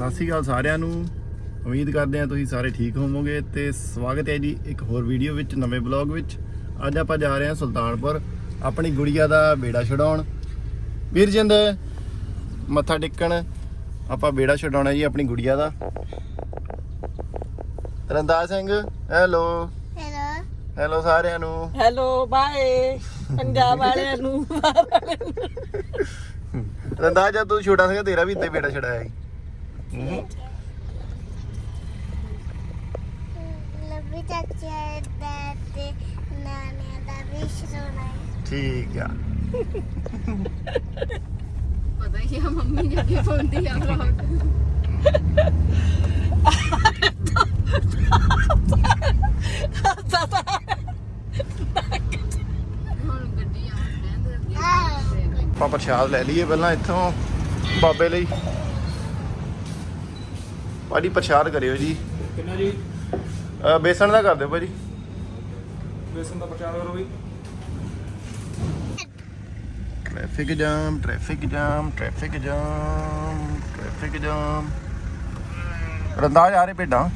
ਸਤਿ ਸ਼੍ਰੀ ਅਕਾਲ ਸਾਰਿਆਂ ਨੂੰ। ਉਮੀਦ ਕਰਦੇ ਹਾਂ ਤੁਸੀਂ ਸਾਰੇ ਠੀਕ ਹੋਵੋਗੇ ਤੇ ਸਵਾਗਤ ਹੈ ਜੀ ਇੱਕ ਹੋਰ ਵੀਡੀਓ ਵਿੱਚ ਨਵੇਂ ਬਲੌਗ ਵਿੱਚ। ਅੱਜ ਆਪਾਂ ਜਾ ਰਹੇ ਹਾਂ ਸੁਲਤਾਨਪੁਰ ਆਪਣੀ ਗੁੜੀਆ ਦਾ ਬੇੜਾ ਛਡਾਉਣ। ਵੀਰਜਿੰਦ ਮੱਥਾ ਟੇਕਣ ਆਪਾਂ ਬੇੜਾ ਛਡਾਉਣਾ ਜੀ ਆਪਣੀ ਗੁੜੀਆ ਦਾ। ਰੰਦਾਜ ਸਿੰਘ ਹੈਲੋ। ਹੈਲੋ। ਹੈਲੋ ਸਾਰਿਆਂ ਨੂੰ। Hello bye. ਪੰਜਾਬ ਵਾਲਿਆਂ ਨੂੰ ਰੰਦਾਜ ਜਦ ਤੂੰ ਛੋਟਾ ਸੀਗਾ ਤੇਰਾ ਵੀ ਇੱਥੇ ਬੇੜਾ ਛਡਾਇਆ ਸੀ। ਲੱਭੀ ਚਾਚਾ ਦਾ ਤੇ ਨਾਨੇ ਦਾ ਵੀ ਸ਼ਰੋਣਾ ਠੀਕ ਆ ਪਤਾ ਹੀ ਆ ਮੰਮੀ ਨੇ ਅੱਗੇ। ਪਾਉਂਦੀ ਆ ਵਲੌਗ ਆਪਾਂ ਪ੍ਰਸ਼ਾਦ ਲੈ ਲਈਏ ਪਹਿਲਾਂ ਇੱਥੋਂ ਬਾਬੇ ਲਈ। ਭਾਜੀ ਪ੍ਰਸ਼ਾਦ ਕਰਿਓ ਜੀ। ਕਿੰਨਾ ਜੀ? ਅਹ ਬੇਸਣ ਦਾ ਕਰ ਦਿਓ ਭਾਜੀ। ਬੇਸਨ ਦਾ ਪ੍ਰਚਾਰ ਕਰੋ ਵੀ traffic jam traffic jam traffic jam traffic jam ਰੰਦਾਜ ਆ ਰਹੇ ਭੇਡਾਂ।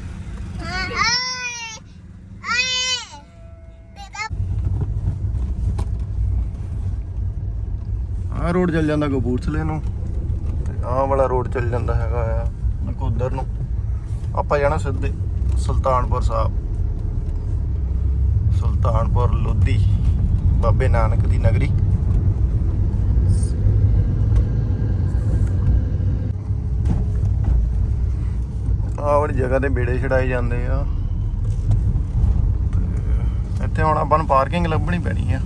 ਆਹ ਰੋਡ ਚੱਲ ਜਾਂਦਾ ਕਪੂਰਥਲੇ ਨੂੰ। ਤੇ ਆਹ ਵਾਲਾ ਰੋਡ ਚੱਲ ਜਾਂਦਾ ਹੈਗਾ ਆ ਨਕੋਦਰ ਨੂੰ। ਆਪਾਂ ਜਾਣਾ ਸਿੱਧੇ ਸੁਲਤਾਨਪੁਰ ਸਾਹਿਬ। ਸੁਲਤਾਨਪੁਰ ਲੋਧੀ ਬਾਬੇ ਨਾਨਕ ਦੀ ਨਗਰੀ। ਆਹ ਵਾਲੀ ਜਗ੍ਹਾ ਤੇ ਬੇੜੇ ਛੜਾਏ ਜਾਂਦੇ ਆ। ਇੱਥੇ ਹੁਣ ਆਪਾਂ ਨੂੰ ਪਾਰਕਿੰਗ ਲੱਭਣੀ ਪੈਣੀ ਆ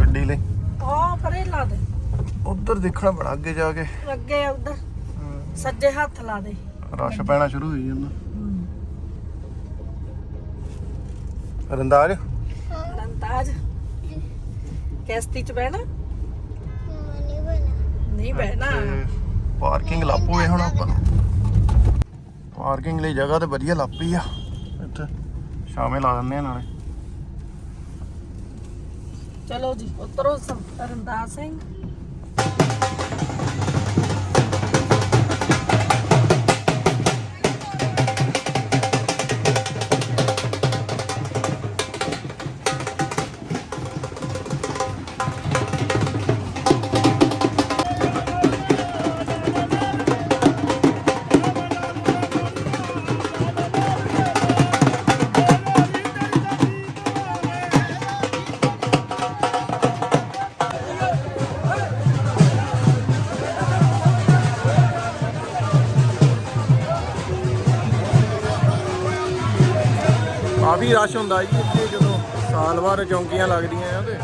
ਗੱਡੀ ਲਈ। ਉਹ ਪਰੇ ਲਾ ਦੇ। ਉਧਰ ਦੇਖਣਾ ਬੜਾ ਅੱਗੇ ਜਾ ਕੇ। ਅੱਗੇ ਉਧਰ। ਸੱਜੇ ਹੱਥ ਲਾ ਦੇ। ਰਸ਼ ਪੈਣਾ ਸ਼ੁਰੂ ਹੋਈ ਜਾਂਦਾ। ਰੰਦਾਜ? ਰੰਤਾਜ ਕਿਸ਼ਤੀ ਚ ਬਹਿਣਾ? ਨਹੀਂ ਬਣਾ ਨਹੀਂ ਬਹਿਣਾ ਪਾਰਕਿੰਗ ਲੱਭੋਗੇ ਹੁਣ ਆਪਾਂ ਨੂੰ। ਪਾਰਕਿੰਗ ਲਈ ਜਗ੍ਹਾ ਤੇ ਵਧੀਆ ਲੱਭੀ ਆ। ਇੱਥੇ ਸ਼ਾਮੇ ਲਾ ਦਿੰਦੇ ਆ ਨਾਲੇ। ਚਲੋ ਜੀ ਉਤਰੋ ਸਭ ਰੰਦਾਜ ਸਿੰਘ। ਹੁੰਦਾ ਜੀ ਇੱਥੇ ਜਦੋਂ ਸਾਲ ਬਾਅਦ ਚੌਂਕੀਆਂ ਲੱਗਦੀਆਂ ਆ ਤੇ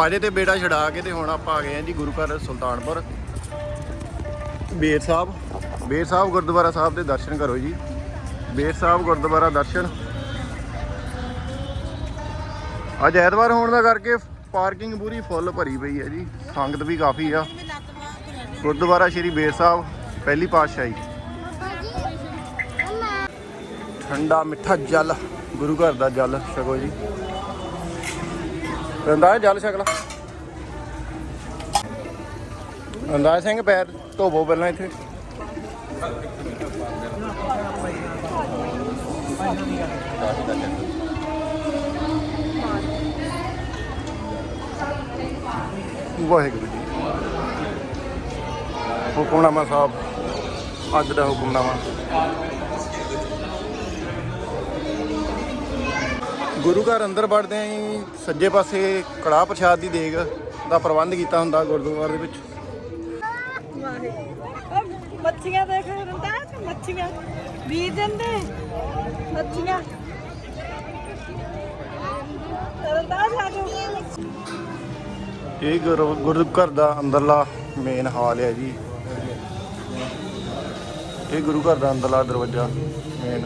ਖਵਾਜੇ ਤੇ ਬੇੜਾ ਛਡਾ ਕੇ ਤੇ ਹੁਣ ਆਪਾਂ ਆ ਗਏ ਆ ਜੀ ਗੁਰੂ ਘਰ ਸੁਲਤਾਨਪੁਰ। ਬੇਰ ਸਾਹਿਬ ਬੇਰ ਸਾਹਿਬ ਗੁਰਦੁਆਰਾ ਸਾਹਿਬ ਦੇ ਦਰਸ਼ਨ ਕਰੋ ਜੀ। ਬੇਰ ਸਾਹਿਬ ਗੁਰਦੁਆਰਾ ਦਰਸ਼ਨ। ਅੱਜ ਐਤਵਾਰ ਹੋਣ ਦਾ ਕਰਕੇ ਪਾਰਕਿੰਗ ਪੂਰੀ ਫੁੱਲ ਭਰੀ ਪਈ ਹੈ ਜੀ। ਸੰਗਤ ਵੀ ਕਾਫੀ ਆ। ਗੁਰਦੁਆਰਾ ਸ਼੍ਰੀ ਬੇਰ ਸਾਹਿਬ, ਪਹਿਲੀ ਪਾਤਸ਼ਾਹੀ। ਠੰਡਾ ਮਿੱਠਾ ਜਲ, ਗੁਰੂ ਘਰ ਦਾ ਜਲ, ਛਕੋ ਜੀ। ਰੰਦਾਜ ਜਲ ਸ਼ਕਲ। ਲਾ ਸਿੰਘ ਪੈਰ ਧੋਵੋ ਪਹਿਲਾਂ ਇੱਥੇ। ਵਾਹਿਗੁਰੂ ਜੀ। ਹੁਕਮਨਾਮਾ ਸਾਹਿਬ, ਅੱਜ ਦਾ ਹੁਕਮਨਾਮਾ। ਗੁਰੂ ਘਰ ਅੰਦਰ ਵੜਦੇ ਆਂ ਜੀ ਸੱਜੇ ਪਾਸੇ ਕੜਾਹ ਪ੍ਰਸ਼ਾਦ ਦੀ ਦੇਗ ਦਾ ਪ੍ਰਬੰਧ ਕੀਤਾ ਹੁੰਦਾ ਗੁਰਦੁਆਰੇ ਦੇ ਵਿੱਚ ਮੱਛੀਆਂ ਦੇਖ ਰੰਦਾਜ ਮੱਛੀਆਂ। ਬੀਜ ਦਿੰਦੇ? ਮੱਛੀਆਂ। ਇਹ ਗੁਰੂ ਘਰ ਦਾ ਅੰਦਰਲਾ ਮੇਨ ਹਾਲ ਹੈ ਜੀ। ਇਹ ਗੁਰੂ ਘਰ ਦਾ ਅੰਦਰਲਾ ਦਰਵਾਜ਼ਾ ਮੇਨ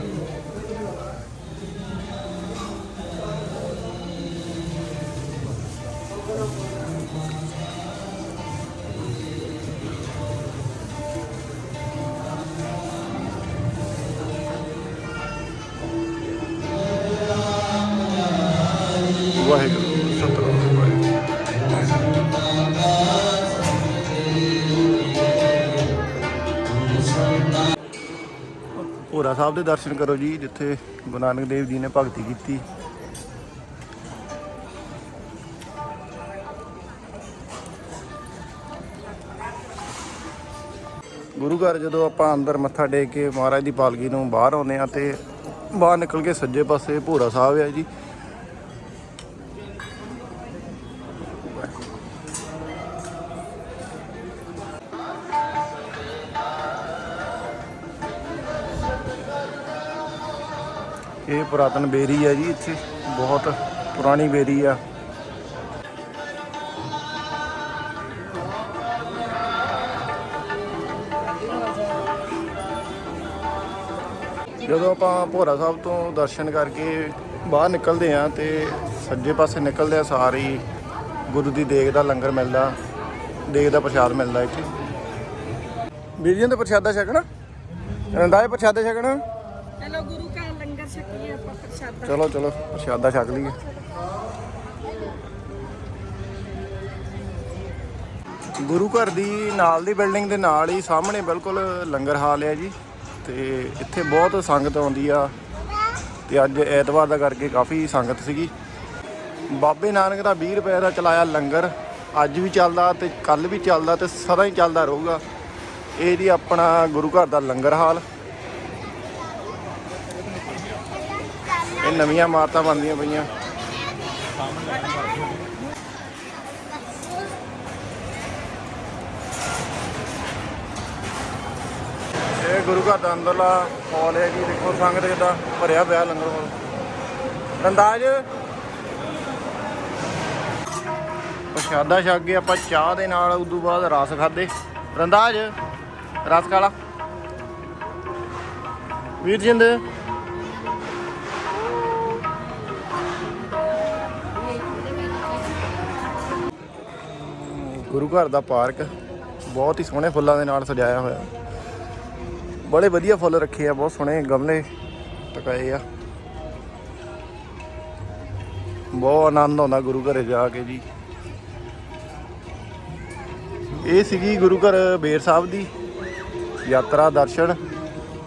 ਸਾਹਿਬ ਦੇ ਦਰਸ਼ਨ ਕਰੋ ਜੀ, ਜਿੱਥੇ ਗੁਰੂ ਨਾਨਕ ਦੇਵ ਜੀ ਨੇ ਭਗਤੀ ਕੀਤੀ। ਗੁਰੂ ਘਰ ਜਦੋਂ ਆਪਾਂ ਅੰਦਰ ਮੱਥਾ ਟੇਕ ਕੇ ਮਹਾਰਾਜ ਦੀ ਪਾਲਕੀ ਨੂੰ ਬਾਹਰ ਆਉਂਦੇ ਆ ਤੇ ਬਾਹਰ ਨਿਕਲ ਕੇ ਸੱਜੇ ਪਾਸੇ ਭੋਰਾ ਸਾਹਿਬ ਹੈ ਜੀ। ਇਹ ਪੁਰਾਤਨ ਬੇਰੀ ਹੈ ਜੀ ਇੱਥੇ, ਬਹੁਤ ਪੁਰਾਣੀ ਬੇਰੀ ਆ। ਜਦੋਂ ਆਪਾਂ ਭੋਰਾ ਸਾਹਿਬ ਤੋਂ ਦਰਸ਼ਨ ਕਰਕੇ ਬਾਹਰ ਨਿਕਲਦੇ ਆ ਤੇ ਸੱਜੇ ਪਾਸੇ ਨਿਕਲਦੇ ਆ ਸਾਰੇ ਗੁਰੂ ਦੀ ਦੇਗ ਦਾ ਲੰਗਰ ਮਿਲਦਾ, ਦੇਗ ਦਾ ਪ੍ਰਸ਼ਾਦ ਮਿਲਦਾ ਇੱਥੇ। ਵੀਰ ਜੀ ਦਾ ਪ੍ਰਸ਼ਾਦਾ ਛਕਣਾ? ਰੰਦਾਏ ਪ੍ਰਸ਼ਾਦਾ ਛਕਣਾ? ਚਲੋ ਗੁਰੂ ਘਰ ਲੰਗਰ ਛਕੀਏ ਆਪਾਂ ਪ੍ਰਸ਼ਾਦਾ ਚਲੋ ਚਲੋ, ਪ੍ਰਸ਼ਾਦਾ ਛਕ ਲਈਏ। ਗੁਰੂ ਘਰ ਦੀ ਨਾਲ ਦੀ ਬਿਲਡਿੰਗ ਦੇ ਨਾਲ ਹੀ ਸਾਹਮਣੇ ਬਿਲਕੁਲ ਲੰਗਰ ਹਾਲ ਹੈ ਜੀ, ਤੇ ਇੱਥੇ ਬਹੁਤ ਸੰਗਤ ਆਉਂਦੀ ਆ, ਤੇ ਅੱਜ ਐਤਵਾਰ ਦਾ ਕਰਕੇ ਕਾਫੀ ਸੰਗਤ ਸੀਗੀ। ਬਾਬੇ ਨਾਨਕ ਦਾ 20 ਰੁਪਏ ਦਾ ਚਲਾਇਆ ਲੰਗਰ, ਅੱਜ ਵੀ ਚੱਲਦਾ ਤੇ ਕੱਲ ਵੀ ਚੱਲਦਾ ਤੇ ਸਦਾ ਹੀ ਚੱਲਦਾ ਰਹੂਗਾ। ਇਹ ਜੀ ਆਪਣਾ ਗੁਰੂ ਘਰ ਦਾ ਲੰਗਰ ਹਾਲ। ਇਹ ਨਵੀਆਂ ਇਮਾਰਤਾਂ ਬਣਦੀਆਂ ਪਈਆਂ। ਇਹ ਗੁਰੂ ਘਰ ਦਾ ਅੰਦਰਲਾ ਹਾਲ ਹੈ ਜੀ। ਦੇਖੋ ਸੰਗਤ ਕਿੱਦਾਂ ਭਰਿਆ ਪਿਆ ਲੰਗਰ ਹਾਲ ਰੰਦਾਜ। ਪ੍ਰਸ਼ਾਦਾ ਛਕ ਕੇ ਆਪਾਂ ਚਾਹ ਦੇ ਨਾਲ ਉਦੋਂ ਬਾਅਦ ਰਸ ਖਾਦੇ ਰੰਦਾਜ। ਰਸ ਖਾਲਾ ਵੀਰ ਜਿੰਦ ਗੁਰੂ ਘਰ ਦਾ ਪਾਰਕ ਬਹੁਤ ਹੀ ਸੋਹਣੇ ਫੁੱਲਾਂ ਦੇ ਨਾਲ ਸਜਾਇਆ ਹੋਇਆ। ਬੜੇ ਵਧੀਆ ਫੁੱਲ ਰੱਖੇ ਆ, ਬਹੁਤ ਸੋਹਣੇ ਗਮਲੇ ਟਕਾਏ ਆ। ਬਹੁਤ ਆਨੰਦ ਆਉਂਦਾ ਗੁਰੂ ਘਰੇ ਜਾ ਕੇ ਜੀ। ਇਹ ਸੀਗੀ ਗੁਰੂ ਘਰ ਬੇਰ ਸਾਹਿਬ ਦੀ ਯਾਤਰਾ ਦਰਸ਼ਨ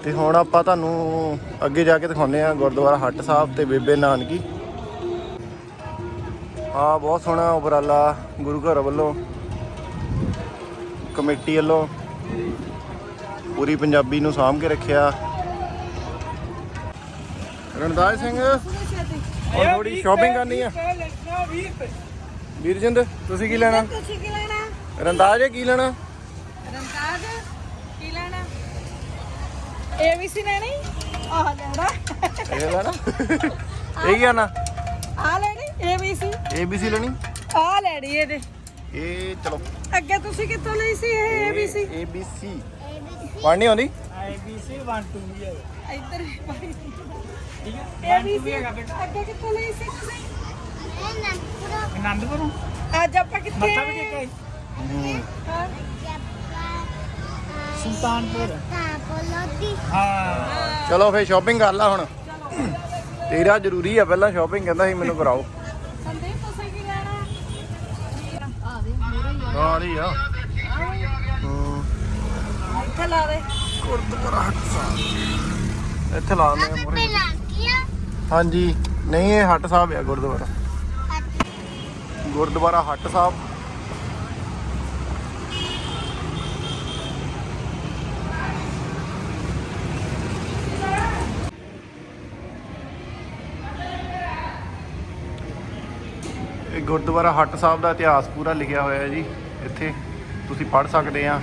ਤੇ ਹੁਣ ਆਪਾਂ ਤੁਹਾਨੂੰ ਅੱਗੇ ਜਾ ਕੇ ਦਿਖਾਉਂਦੇ ਆ ਗੁਰਦੁਆਰਾ ਹੱਟ ਸਾਹਿਬ ਤੇ ਬੇਬੇ ਨਾਨਕੀ। ਆ ਬਹੁਤ ਸੋਹਣਾ ਉਪਰਾਲਾ ਗੁਰੂ ਘਰ ਵੱਲੋਂ ਕਮੇਟੀ ਵੱਲੋਂ ਪੂਰੀ ਪੰਜਾਬੀ ਨੂੰ ਸਾਂਭ ਕੇ ਰੱਖਿਆ। ਰਣਦਾਜ ਸਿੰਘ ਹੁਣ ਥੋੜੀ ਸ਼ਾਪਿੰਗ ਕਰਨੀ ਆ। ਵੀਰਜਿੰਦ ਤੁਸੀਂ ਕੀ ਲੈਣਾ? ਤੁਸੀਂ ਕੀ ਲੈਣਾ? ਰਣਦਾਜ ਕੀ ਲੈਣਾ? ਰੰਤਾਜ ਕੀ ਲੈਣਾ? ਇਹ ਵੀ ਸੀ ਲੈਣੀ? ਆਹ ਲੈਣਾ। ਇਹ ਲੈਣਾ? ਇਹ ਕੀ ਆਣਾ ਆ ਲੈਣੀ ਇਹ ਵੀ ਸੀ। ABC ਲੈਣੀ? ਆ ਲੈਣੀ ਇਹਦੇ। ਇਹ ਚਲੋ। ਅੱਗੇ ਤੁਸੀਂ ਕਿੱਥੋਂ ਲਈ ਸੀ ਇਹ ਇਹ ਵੀ ਸੀ ABC ਪੜ੍ਹਨੀ ਆਉਂਦੀ? ਇੱਧਰ ਪਾਈ ਇਹ ਵੀ ਸੀ ਅੱਗੇ ਕਿੱਥੋਂ ਲਈ ਸੀ ਤੁਸੀਂ? ਇਹ ਨੰਪੁਰਾ ਆਨੰਦਪੁਰੋਂ ਅੱਜ ਆਪਾਂ ਕਿੱਥੇ ਆਏ ਹਾਂ। ਸੁਲਤਾਨਪੁਰ। ਹਾਂ। ਚਲੋ ਫੇਰ ਸ਼ਾਪਿੰਗ ਕਰ ਲਾ ਹੁਣ। ਤੇਰਾ ਜ਼ਰੂਰੀ ਆ ਪਹਿਲਾਂ ਸ਼ਾਪਿੰਗ ਕਹਿੰਦਾ ਸੀ ਮੈਨੂੰ ਕਰਾਓ ਸੰਦੀਪ ਤੁਸੀਂ ਕੀ ਲੈਣਾ ਆ ਦੇ ਮੇਰੇ ਹੀ ਆ ਨਾਲ ਹੀ ਆ। ਹੂੰ। ਇੱਥੇ ਲਾ ਦੇ। ਗੁਰਦੁਆਰਾ ਹੱਟ ਸਾਹਿਬ। ਇੱਥੇ ਲਾ ਦਿੰਦੇ ਆ ਮੂਹਰੇ। ਪਹਿਲਾਂ ਕੀਆ ਹਾਂਜੀ। ਨਹੀਂ ਇਹ ਹੱਟ ਸਾਹਿਬ ਆ ਗੁਰਦੁਆਰਾ। ਗੁਰਦੁਆਰਾ ਹੱਟ ਸਾਹਿਬ। ਇਹ ਗੁਰਦੁਆਰਾ ਹੱਟ ਸਾਹਿਬ ਦਾ ਇਤਿਹਾਸ ਪੂਰਾ ਲਿਖਿਆ ਹੋਇਆ ਹੈ ਜੀ। ਇੱਥੇ ਤੁਸੀਂ ਪੜ੍ਹ ਸਕਦੇ ਆ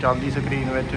ਚੱਲਦੀ ਸਕਰੀਨ ਵਿੱਚ।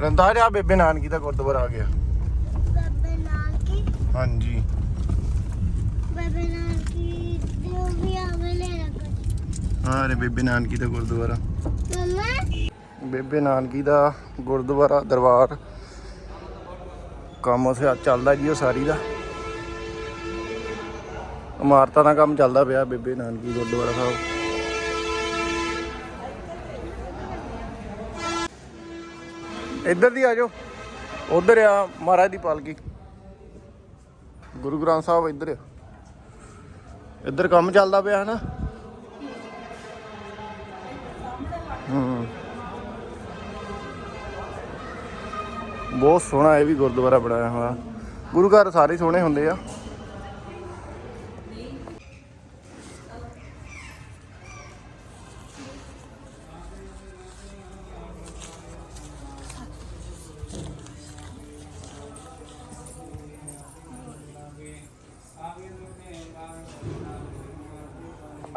ਰੰਦਾਜ ਆ ਬੇਬੇ ਨਾਨਕੀ ਦਾ ਗੁਰਦੁਆਰਾ ਆ ਗਿਆ। ਬੇਬੇ ਨਾਨਕੀ? ਹਾਂਜੀ। ਬੇਬੇ ਨਾਨਕੀ ਜੋ ਵੀ ਆਵੇ ਲੈ ਹਾਂ ਰੇ ਬੇਬੇ ਨਾਨਕੀ ਦਾ ਗੁਰਦੁਆਰਾ। ਮਮਾ? ਬੇਬੇ ਨਾਨਕੀ ਦਾ ਗੁਰਦੁਆਰਾ ਦਰਬਾਰ। ਕੰਮ ਉਸੇ ਚੱਲਦਾ ਜੀ ਉਹ ਸਾਰੀ ਦਾ। ਇਮਾਰਤਾਂ ਦਾ ਕੰਮ ਚੱਲਦਾ ਪਿਆ ਬੇਬੇ ਨਾਨਕੀ ਗੁਰਦੁਆਰਾ ਸਾਹਿਬ। ਇੱਧਰ ਦੀ ਆ ਜਾਓ। ਉਧਰ ਆ ਮਹਾਰਾਜ ਦੀ ਪਾਲਕੀ। ਗੁਰੂ ਗ੍ਰੰਥ ਸਾਹਿਬ ਇੱਧਰ ਆ। ਇੱਧਰ ਕੰਮ ਚੱਲਦਾ ਪਿਆ ਹੈ ਨਾ ਹੂੰ। ਬਹੁਤ ਸੋਹਣਾ ਇਹ ਵੀ ਗੁਰਦੁਆਰਾ ਬਣਾਇਆ ਹੋਇਆ। ਗੁਰੂ ਘਰ ਸਾਰੇ ਸੋਹਣੇ ਹੁੰਦੇ ਆ।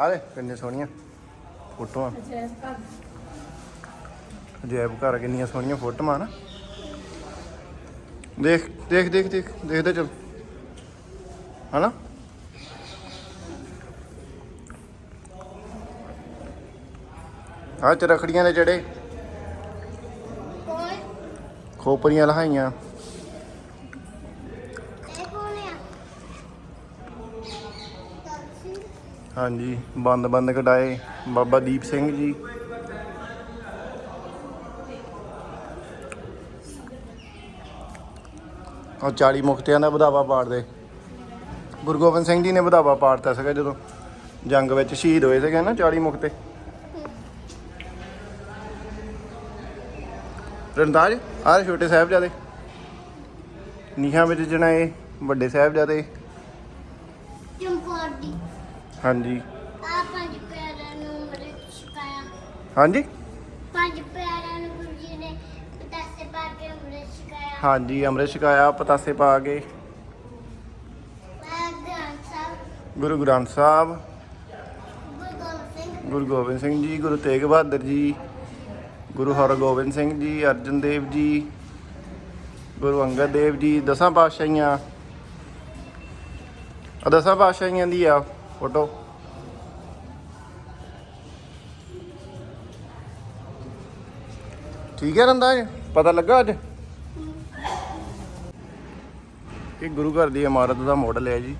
ਆਲੇ ਕਿੰਨੇ ਸੋਹਣੀਆਂ ਫੋਟੋਆਂ। ਅਜੈਬ ਘਰ ਕਿੰਨੀਆਂ ਸੋਹਣੀਆਂ ਫੋਟੋਆਂ ਨਾ। ਦੇਖ ਦੇਖ ਦੇਖ ਦੇਖ ਦੇਖਦੇ ਚੱਲ। ਹਨਾ? ਆ ਚ ਰਖੜੀਆਂ ਦੇ ਜੜੇ। ਕੋਈ ਖੋਪਰੀਆਂ ਲਹਾਈਆਂ ਇਹ ਕੋਣ ਆ ਤਾਕਸੀ ਹਾਂਜੀ, ਬੰਦ ਬੰਦ ਕਟਾਏ ਬਾਬਾ ਦੀਪ ਸਿੰਘ ਜੀ। ਉਹ 40 ਮੁਕਤਿਆਂ ਦਾ ਵਧਾਵਾ ਪਾੜਦੇ। ਗੁਰੂ ਗੋਬਿੰਦ ਸਿੰਘ ਜੀ ਨੇ ਵਧਾਵਾ ਪਾੜਤਾ ਸੀਗਾ ਜਦੋਂ ਜੰਗ ਵਿੱਚ ਸ਼ਹੀਦ ਹੋਏ ਸੀਗੇ ਨਾ 40 ਮੁਕਤੇ। ਰਣਦਾਜ ਆਹ ਛੋਟੇ ਸਾਹਿਬਜ਼ਾਦੇ। ਨੀਹਾਂ ਵਿੱਚ ਜਣਾਏ ਵੱਡੇ ਸਾਹਿਬਜ਼ਾਦੇ। ਹਾਂਜੀ। ਆ ਪੰਜ ਪਿਆਰਿਆਂ ਨੂੰ ਮਰਿਤ ਛਕਾਇਆ। ਹਾਂਜੀ। ਪੰਜ ਪਿਆਰਿਆਂ ਨੂੰ ਗੁਰੂ ਜੀ ਨੇ ਪਤਾਸੇ ਪਾ ਕੇ ਮਰਿਤ ਛਕਾਇਆ। ਹਾਂਜੀ ਅੰਮ੍ਰਿਤ ਛਕਾਇਆ ਪਤਾਸੇ ਪਾ ਕੇ। ਮੈਂ ਗ੍ਰੰਥ ਸਾਹਿਬ। ਗੁਰੂ ਗ੍ਰੰਥ ਸਾਹਿਬ। ਗੁਰੂ ਗੋਬਿੰਦ ਸਿੰਘ ਗੁਰੂ ਗੋਬਿੰਦ ਸਿੰਘ ਜੀ ਗੁਰੂ ਤੇਗ ਬਹਾਦਰ ਜੀ ਗੁਰੂ ਹਰਗੋਬਿੰਦ ਸਿੰਘ ਜੀ ਅਰਜਨ ਦੇਵ ਜੀ ਗੁਰੂ ਅੰਗਦ ਦੇਵ ਜੀ ਦਸਾਂ ਪਾਤਸ਼ਾਹੀਆਂ। ਆ ਦਸਾਂ ਪਾਤਸ਼ਾਹੀਆਂ ਦੀ ਆ। ਫੋਟੋ। ਠੀਕ ਹੈ ਰੰਦਾ ਪਤਾ ਲੱਗਾ ਅੱਜ? ਇਹ ਗੁਰੂ ਘਰ ਦੀ ਇਮਾਰਤ ਦਾ ਮਾਡਲ ਹੈ ਜੀ,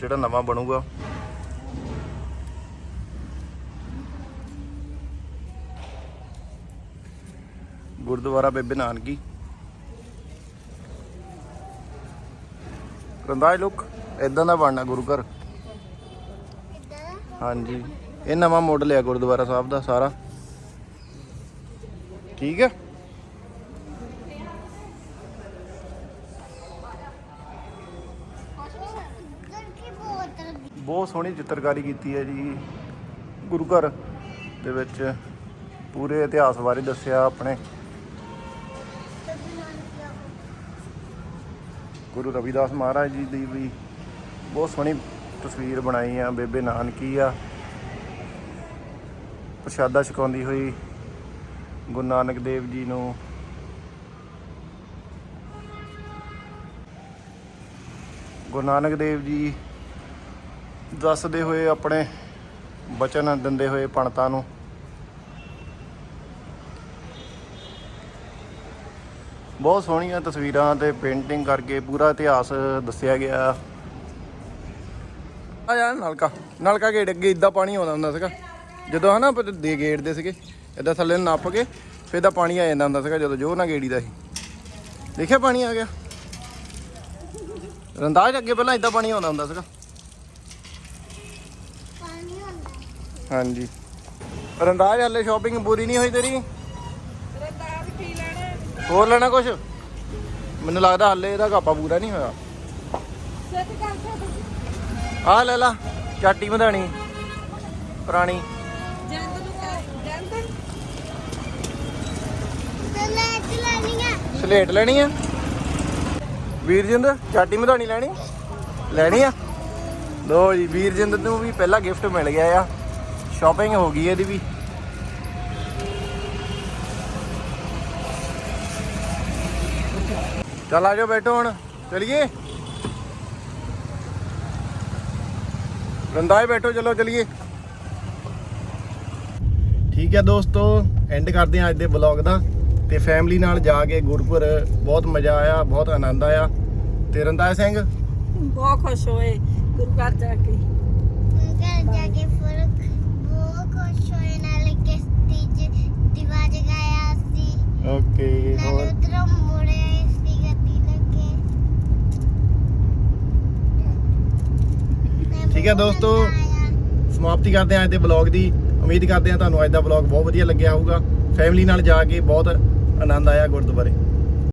ਜਿਹੜਾ ਨਵਾਂ ਬਣੂਗਾ। ਗੁਰਦੁਆਰਾ ਬੇਬੇ ਨਾਨਕੀ। ਰੰਦਾਜ ਲੁੱਕ ਇਦਾਂ ਦਾ ਬਣਨਾ ਗੁਰੂ ਘਰ। ਹਾਂਜੀ। ਇਹ ਨਵਾਂ ਮਾਡਲ ਆ ਗੁਰਦੁਆਰਾ ਸਾਹਿਬ ਦਾ ਸਾਰਾ। ਠੀਕ ਹੈ ਬਹੁਤ ਸੋਹਣੀ ਚਿੱਤਰਕਾਰੀ ਕੀਤੀ ਹੈ ਜੀ। ਗੁਰੂ ਘਰ ਦੇ ਵਿੱਚ ਪੂਰੇ ਇਤਿਹਾਸ ਬਾਰੇ ਦੱਸਿਆ ਆਪਣੇ। ਗੁਰੂ ਰਵਿਦਾਸ ਮਹਾਰਾਜ ਜੀ ਦੀ ਵੀ ਬਹੁਤ ਸੋਹਣੀ ਤਸਵੀਰ ਬਣਾਈ ਆ, ਬੇਬੇ ਨਾਨਕੀ ਆ। ਪ੍ਰਸ਼ਾਦਾ ਛਕਾਉਂਦੀ ਹੋਈ ਗੁਰੂ ਨਾਨਕ ਦੇਵ ਜੀ ਨੂੰ। ਗੁਰੂ ਨਾਨਕ ਦੇਵ ਜੀ ਦੱਸਦੇ ਹੋਏ ਆਪਣੇ ਬਚਨ ਦਿੰਦੇ ਹੋਏ ਪੰਡਤਾਂ ਨੂੰ, ਬਹੁਤ ਸੋਹਣੀਆਂ ਤਸਵੀਰਾਂ ਤੇ ਪੇਂਟਿੰਗ ਕਰਕੇ ਪੂਰਾ ਇਤਿਹਾਸ ਦੱਸਿਆ ਗਿਆ। ਆ ਯਾਰ ਨਲਕਾ ਨਲਕਾ ਗੇੜ ਅੱਗੇ ਇਦਾਂ ਪਾਣੀ ਆਉਂਦਾ ਹੁੰਦਾ ਸੀਗਾ। ਜਦੋਂ ਹਨਾ ਦੇ ਗੇੜਦੇ ਸੀਗੇ ਇਦਾਂ ਥੱਲੇ ਨੂੰ ਨੱਪ ਕੇ ਫਿਰ ਦਾ ਪਾਣੀ ਆ ਜਾਂਦਾ ਹੁੰਦਾ ਸੀਗਾ ਜਦੋਂ ਜੋ ਨਾ ਗੇੜੀ ਦਾ ਸੀ। ਦੇਖਿਆ ਪਾਣੀ ਆ ਗਿਆ? ਰੰਦਾਜ ਅੱਗੇ ਪਹਿਲਾਂ ਇਦਾਂ ਪਾਣੀ ਆਉਂਦਾ ਹੁੰਦਾ ਸੀਗਾ। ਪਾਣੀ ਹਾਂਜੀ। ਰੰਦਾਜ ਹਲੇ ਸ਼ਾਪਿੰਗ ਪੂਰੀ ਨਹੀਂ ਹੋਈ ਤੇਰੀ? ਰੰਦਾਜ ਕੀ ਲੈਣਾ? ਹੋਰ ਲੈਣਾ ਕੁਝ ਮੈਨੂੰ ਲੱਗਦਾ ਹਲੇ ਇਹਦਾ ਕਾਪਾ ਪੂਰਾ ਨਹੀਂ ਹੋਇਆ। ਸੱਚ ਆ ਲੈ ਲਾ, ਚਾਟੀ ਮਧਾਣੀ ਪੁਰਾਣੀ। ਜੰਦ ਨੂੰ ਜੰਦ ਤੇ ਲੈਣੀ ਆ ਸਲੇਟ ਲੈਣੀ ਆ। ਵੀਰਜਿੰਦ ਚਾਟੀ ਮਧਾਣੀ ਲੈਣੀ? ਲੈਣੀ ਆ? ਲੋ ਜੀ ਵੀਰਜਿੰਦ ਨੂੰ ਵੀ ਪਹਿਲਾ ਗਿਫਟ ਮਿਲ ਗਿਆ ਆ। ਸ਼ਾਪਿੰਗ ਹੋ ਗਈ ਇਹਦੀ ਵੀ। ਚੱਲ ਆ ਜਾਓ ਬੈਠੋ ਹੁਣ, ਚਲਿਏ? ਰੰਦਾਏ ਬੈਠੋ ਚਲੋ ਚਲਿਏ। ਠੀਕ ਹੈ ਦੋਸਤੋ ਐਂਡ ਕਰਦੇ ਹਾਂ ਅੱਜ ਦੇ ਬਲੌਗ ਦਾ। ਤੇ ਫੈਮਿਲੀ ਨਾਲ ਜਾ ਕੇ ਗੁਰਪੁਰ ਬਹੁਤ ਮਜ਼ਾ ਆਇਆ ਬਹੁਤ ਆਨੰਦ ਆਇਆ। ਤੇ ਰੰਦਾਏ ਸਿੰਘ? ਬਹੁਤ ਖੁਸ਼ ਹੋਏ ਗੁਰੂ ਘਰ ਜਾ ਕੇ। ਘਰ ਜਾ ਕੇ ਫ਼ਰਕ ਬਹੁਤ ਖੁਸ਼ ਹੋਏ ਨਾਲ ਕਿਸ਼ਤੀ ਚ ਦੀਵਾ ਜਗਾਇਆ ਸੀ। ਓਕੇ ਨਾਲ ਹੋਰ ਉਧਰੋਂ ਮੁੜੇ ਸੀ ਗੱਡੀ ਲੱਗੇ ਠੀਕ ਹੈ ਦੋਸਤੋ। ਸਮਾਪਤੀ ਕਰਦੇ ਹਾਂ ਅੱਜ ਦੇ ਬਲੌਗ ਦੀ ਉਮੀਦ ਕਰਦੇ ਹਾਂ ਤੁਹਾਨੂੰ ਅੱਜ ਦਾ ਬਲੌਗ ਬਹੁਤ ਵਧੀਆ ਲੱਗਿਆ ਹੋਊਗਾ ਫੈਮਿਲੀ ਨਾਲ ਜਾ ਕੇ ਬਹੁਤ ਆਨੰਦ ਆਇਆ ਗੁਰਦੁਆਰੇ